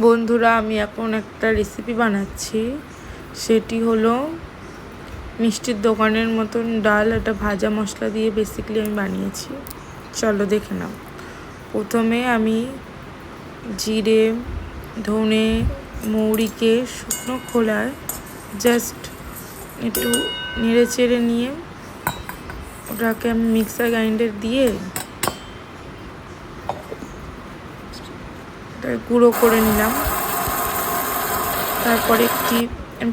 বন্ধুরা, আমি এখন একটা রেসিপি বানাচ্ছি। সেটি হলো মিষ্টির দোকানের মতন ডাল এটা ভাজা মশলা দিয়ে বেসিক্যালি আমি বানিয়েছি। চলো দেখে নাও। প্রথমে আমি জিরে, ধনে, মৌরিকে শুকনো খোলায় জাস্ট একটু নেড়ে চেড়ে নিয়ে ওটাকে আমি মিক্সার গ্রাইন্ডার দিয়ে ওটা গুঁড়ো করে নিলাম। তারপরে একটি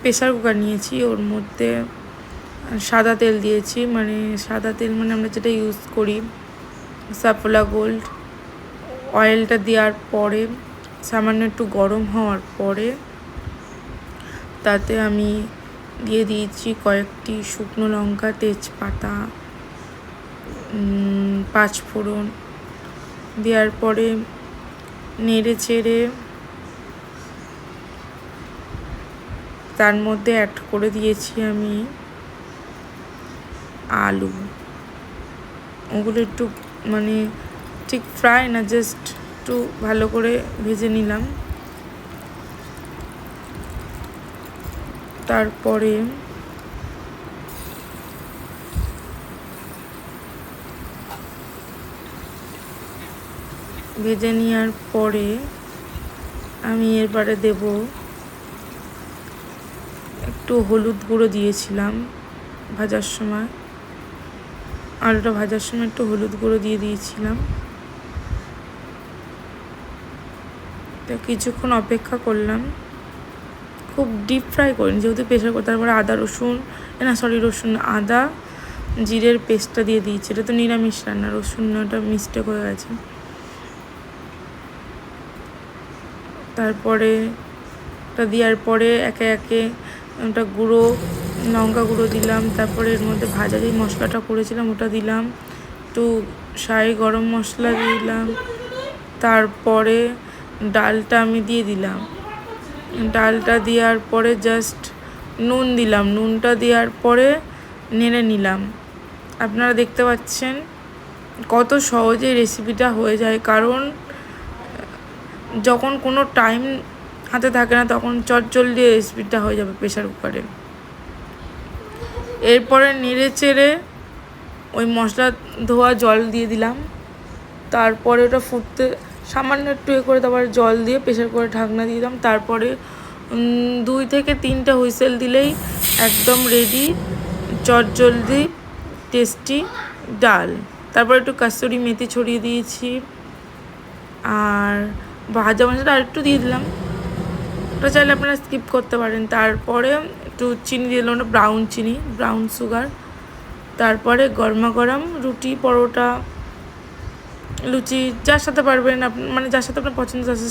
প্রেশার কুকার নিয়েছি, ওর মধ্যে সাদা তেল দিয়েছি মানে সাদা তেল মানে আমরা যেটা ইউজ করি সাফোলা গোল্ড অয়েলটা দেওয়ার পরে, সামান্য একটু গরম হওয়ার পরে, তাতে আমি দিয়ে দিয়েছি কয়েকটি শুকনো লঙ্কা, তেজপাতা পাঁচ ফোড়ন দেওয়ার পরে নেড়ে চেড়ে তার মধ্যে অ্যাড করে দিয়েছি আমি আলু। ওগুলো একটু মানে ঠিক ফ্রাই না জাস্ট একটু ভালো করে ভেজে নিলাম। তারপরে ভেজে নেওয়ার পরে আমি এরপরে দেব একটু হলুদ গুঁড়ো দিয়েছিলাম ভাজার সময়। আলুটা ভাজার সময় একটু হলুদ গুঁড়ো দিয়ে দিয়েছিলাম। তা কিছুক্ষণ অপেক্ষা করলাম। খুব ডিপ ফ্রাই করিনি, যেহেতু প্রেশার করে তারপরে আদা, রসুন না সরি রসুন আদা, জিরের পেস্টটা দিয়ে দিয়েছি। এটা তো নিরামিষ রান্না রসুন ওটা মিস্টেক হয়ে গেছে। তারপরে ওটা দেওয়ার পরে একে একে ওটা গুঁড়ো, লঙ্কা গুঁড়ো দিলাম, তারপরে এর মধ্যে ভাজা যে মশলাটা করেছিলাম ওটা দিলাম, একটু সাই গরম মশলা দিলাম, তারপরে ডালটা আমি দিয়ে দিলাম। ডালটা দেওয়ার পরে জাস্ট নুন দিলাম, নুনটা দেওয়ার পরে নেড়ে নিলাম। আপনারা দেখতে পাচ্ছেন কত সহজে রেসিপিটা হয়ে যায়, কারণ যখন কোনো টাইম হাতে থাকে না, তখন চটজলদি রেসিপিটা হয়ে যাবে প্রেশার কুকারে এরপরে নেড়ে চেড়ে ওই মশলা ধোয়া জল দিয়ে দিলাম। তারপরে ওটা ফুটতে সামান্য একটু এ করে তারপরে জল দিয়ে প্রেশার করে ঢাকনা দিয়ে দিলাম। তারপরে দুই থেকে তিনটা হুইসেল দিলেই একদম রেডি চটজলদি টেস্টি ডাল। তারপর একটু কাস্তুরি মেথি ছড়িয়ে দিয়েছি। আর ভাজা মশলাটা আরেকটু দিয়ে দিলাম। ওটা চাইলে আপনারা স্কিপ করতে পারেন। তারপরে একটু চিনি দিয়ে দিলাম, ওটা ব্রাউন চিনি ব্রাউন সুগার তারপরে গরমা গরম রুটি, পরোটা, লুচি, যার সাথে পারবেন মানে যার সাথে আপনার পছন্দ আছে